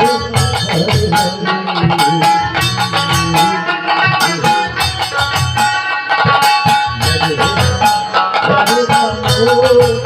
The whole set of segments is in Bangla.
Oh,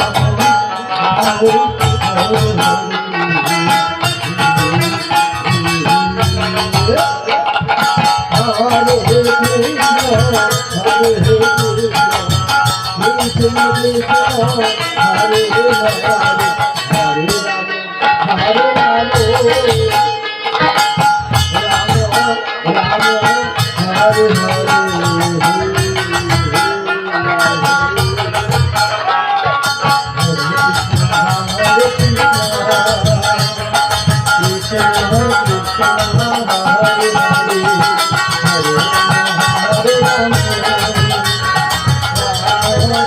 Hare Hare Hare Hare Oh,